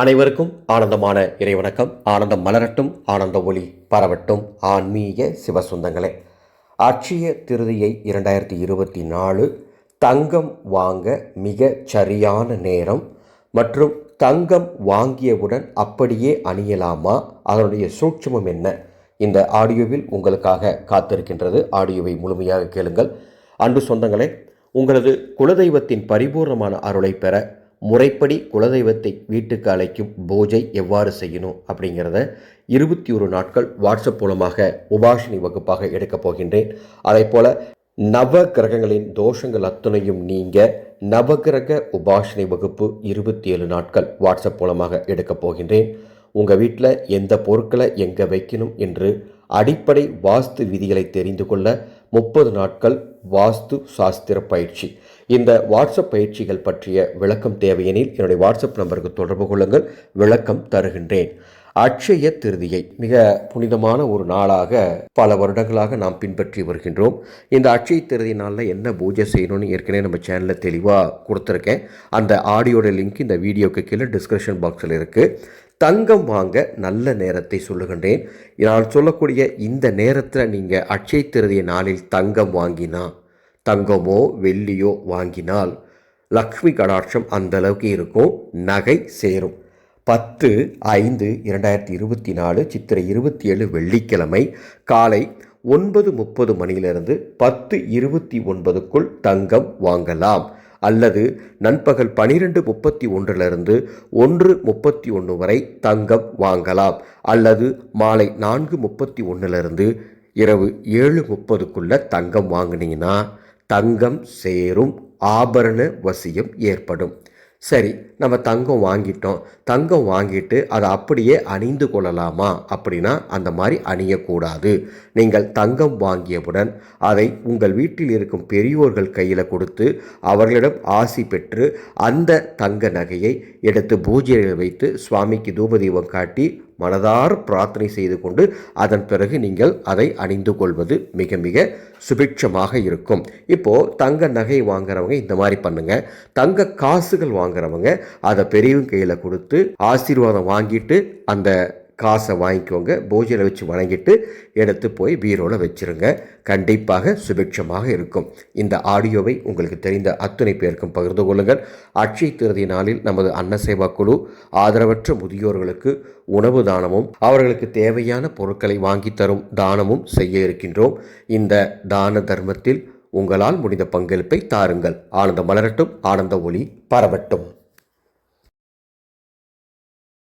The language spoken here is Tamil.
அனைவருக்கும் ஆனந்தமான இறைவணக்கம். ஆனந்தம் மலரட்டும் ஆனந்த ஒளி பரவட்டும். ஆன்மீக சிவசுந்தங்களே அட்சய திருதியை இரண்டாயிரத்தி இருபத்தி நாலு தங்கம் வாங்க மிக சரியான நேரம் மற்றும் தங்கம் வாங்கியவுடன் அப்படியே அணியலாமா? அதனுடைய சூட்சுமம் என்ன? இந்த ஆடியோவில் உங்களுக்காக காத்திருக்கின்றது. ஆடியோவை முழுமையாக கேளுங்கள். அன்பு சொந்தங்களே உங்களது குலதெய்வத்தின் பரிபூர்ணமான அருளை பெற முறைப்படி குலதெய்வத்தை வீட்டுக்கு அழைக்கும் பூஜை எவ்வாறு செய்யணும் அப்படிங்கிறத இருபத்தி ஒரு நாட்கள் வாட்ஸ்அப் மூலமாக உபாஷினி வகுப்பாக எடுக்கப் போகின்றேன். அதே போல் நவ கிரகங்களின் தோஷங்கள் அத்தனையும் நீங்க நவகிரக உபாஷினி வகுப்பு இருபத்தி ஏழு நாட்கள் வாட்ஸ்அப் மூலமாக எடுக்கப் போகின்றேன். உங்கள் வீட்டில் எந்த பொருட்களை எங்கே வைக்கணும் என்று அடிப்படை வாஸ்து விதிகளை தெரிந்து கொள்ள முப்பது நாட்கள் வாஸ்து சாஸ்திர பயிற்சி. இந்த வாட்ஸ்அப் பயிற்சிகள் பற்றிய விளக்கம் தேவையெனில் என்னுடைய வாட்ஸ்அப் நம்பருக்கு தொடர்பு கொள்ளுங்கள். விளக்கம் தருகின்றேன். அட்சய திருதியை மிக புனிதமான ஒரு நாளாக பல வருடங்களாக நாம் பின்பற்றி வருகின்றோம். இந்த அட்சய திருதி நாளில் என்ன பூஜை செய்யணும்னு ஏற்கனவே நம்ம சேனலில் தெளிவாக கொடுத்துருக்கேன். அந்த ஆடியோட லிங்க் இந்த வீடியோக்கு கீழே டிஸ்கிரிப்ஷன் பாக்ஸில் இருக்குது தங்கம் வாங்க நல்ல நேரத்தை சொல்லுகின்றேன். நான் சொல்லக்கூடிய இந்த நேரத்தில் நீங்கள் அட்சய திருதிய நாளில் தங்கம் வாங்கினா தங்கமோ வெள்ளியோ வாங்கினால் லக்ஷ்மி கடாட்சம் அந்த அளவுக்கு இருக்கும் நகை சேரும். பத்து ஐந்து இரண்டாயிரத்தி இருபத்தி நாலு சித்திரை இருபத்தி ஏழு வெள்ளிக்கிழமை காலை ஒன்பது முப்பது மணியிலிருந்து பத்து இருபத்தி ஒன்பதுக்குள் தங்கம் வாங்கலாம். அல்லது நண்பகல் பனிரெண்டு முப்பத்தி ஒன்றிலிருந்து ஒன்று முப்பத்தி ஒன்று வரை தங்கம் வாங்கலாம். அல்லது மாலை நான்கு முப்பத்தி ஒன்றிலிருந்து இரவு ஏழு முப்பதுக்குள்ளே தங்கம் வாங்கினீங்கன்னா தங்கம் சேரும் ஆபரண வசியம் ஏற்படும். சரி நம்ம தங்கம் வாங்கிட்டோம். தங்கம் வாங்கிட்டு அதை அப்படியே அணிந்து கொள்ளலாமா? அப்படின்னா அந்த மாதிரி அணியக்கூடாது. நீங்கள் தங்கம் வாங்கியவுடன் அதை உங்கள் வீட்டில் இருக்கும் பெரியோர்கள் கையில் கொடுத்து அவர்களிடம் ஆசி பெற்று அந்த தங்க நகையை எடுத்து பூஜையில் வைத்து சுவாமிக்கு தூபதீபம் காட்டி மனதார பிரார்த்தனை செய்து கொண்டு அதன் பிறகு நீங்கள் அதை அணிந்து கொள்வது மிக மிக சுபிட்சமாக இருக்கும். இப்போது தங்க நகை வாங்குறவங்க இந்த மாதிரி பண்ணுங்க. தங்க காசுகள் வாங்குறவங்க அதை பெரியவங்க கையில் கொடுத்து ஆசீர்வாதம் வாங்கிட்டு அந்த காசை வாங்கிக்கோங்க பூஜையில் வச்சு வணங்கிட்டு எடுத்து போய் பீரோவில் வச்சிருங்க. கண்டிப்பாக சுபிக்ஷமாக இருக்கும். இந்த ஆடியோவை உங்களுக்கு தெரிந்த அத்தனை பேருக்கும் பகிர்ந்து கொள்ளுங்கள். அட்சய திருதி நாளில் நமது அன்னசேவா குழு ஆதரவற்ற முதியோர்களுக்கு உணவு தானமும் அவர்களுக்கு தேவையான பொருட்களை வாங்கி தரும் தானமும் செய்ய இருக்கின்றோம். இந்த தான தர்மத்தில் உங்களால் முடிந்த பங்களிப்பை தாருங்கள். ஆனந்த மலரட்டும் ஆனந்த ஒளி பரவட்டும்.